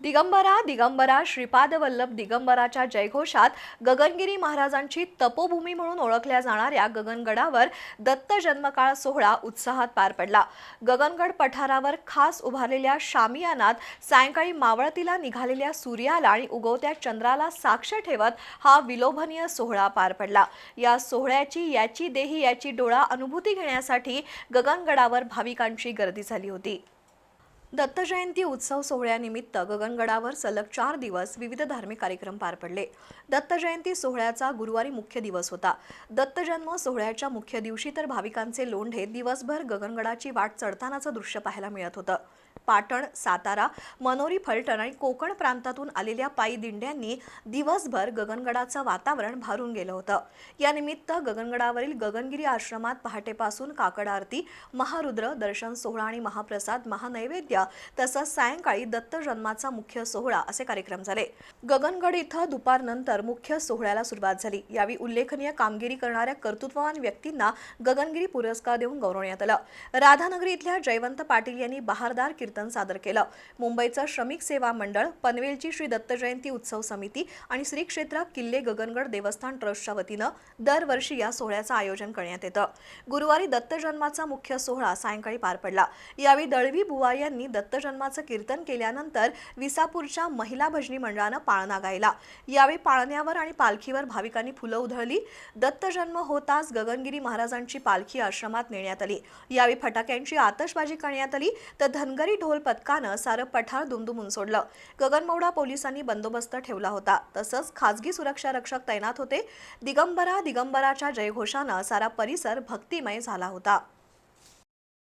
दिगंबरा दिगंबरा श्रीपाद वल्लभ दिगंबराच्या जयघोषात गगनगिरी महाराजांची तपोभूमी म्हणून ओळखल्या जाणाऱ्या गगनगडावर दत्त जन्मकाळ सोहळा उत्साहात पार पडला. गगनगड पठारावर खास उभारलेल्या शामियानात सायंकाळी मावळतीला निघालेल्या सूर्याला आणि उगवत्या चंद्राला साक्ष ठेवत हा विलोभनीय सोहळा पार पडला. या सोहळ्याची याची देही याची डोळा अनुभूती घेण्यासाठी गगनगडावर भाविकांची गर्दी झाली होती. दत्तजयंती उत्सव सोहळ्यानिमित्त गगनगडावर सलग चार दिवस विविध धार्मिक कार्यक्रम पार पडले. दत्तजयंती सोहळ्याचा गुरुवारी मुख्य दिवस होता. दत्तजन्म सोहळ्याच्या मुख्य दिवशी तर भाविकांचे लोंढे दिवसभर गगनगडाची वाट चढतानाचं दृश्य पाहायला मिळत होतं. पाटण सातारा मनोरी फलटण आणि कोकण प्रांतातून आलेल्या पायी दिंड्यांनी दिवसभर गगनगडाचं वातावरण भारून गेलं होतं. या निमित्त गगनगडावरील गगनगिरी आश्रमात पहाटेपासून काकड आरती महारुद्र दर्शन सोहळा आणि महाप्रसाद महानैवेद्य तसंच सायंकाळी दत्त जन्माचा मुख्य सोहळा असे कार्यक्रम झाले. गगनगड इथं दुपारनंतर मुख्य सोहळ्याला सुरुवात झाली. यावेळी उल्लेखनीय कामगिरी करणाऱ्या कर्तृत्ववान व्यक्तींना गगनगिरी पुरस्कार देऊन गौरवण्यात आलं. राधानगरी इथल्या जयवंत पाटील यांनी बहारदार कीर्तन सादर केलं. मुंबईचं श्रमिक सेवा मंडळ पनवेलची श्री दत्त जयंती उत्सव समिती आणि श्री क्षेत्र किल्ले गगनगड देवस्थान ट्रस्टच्या वतीनं दरवर्षी या सोहळ्याचं आयोजन करण्यात येतं. गुरुवारी दत्त जन्माचा मुख्य सोहळा सायंकाळी पार पडला. यावेळी दळवी बुवा यांनी दत्त जन्माचं कीर्तन केल्यानंतर विसापूरच्या महिला भजनी मंडळानं पाळणा गायला. यावेळी पाळण्यावर आणि पालखीवर भाविकांनी फुलं उधळली. दत्त जन्म होताच गगनगिरी महाराजांची पालखी आश्रमात नेण्यात आली. यावेळी फटाक्यांची आतषबाजी करण्यात आली. तर धनगरी ढोल पथकानं सारं पठार दुमदुमून सोडलं. गगनमौडा पोलिसांनी बंदोबस्त ठेवला होता. तसंच खासगी सुरक्षा रक्षक तैनात होते. दिगंबरा दिगंबराच्या जयघोषानं सारा परिसर भक्तिमय झाला होता.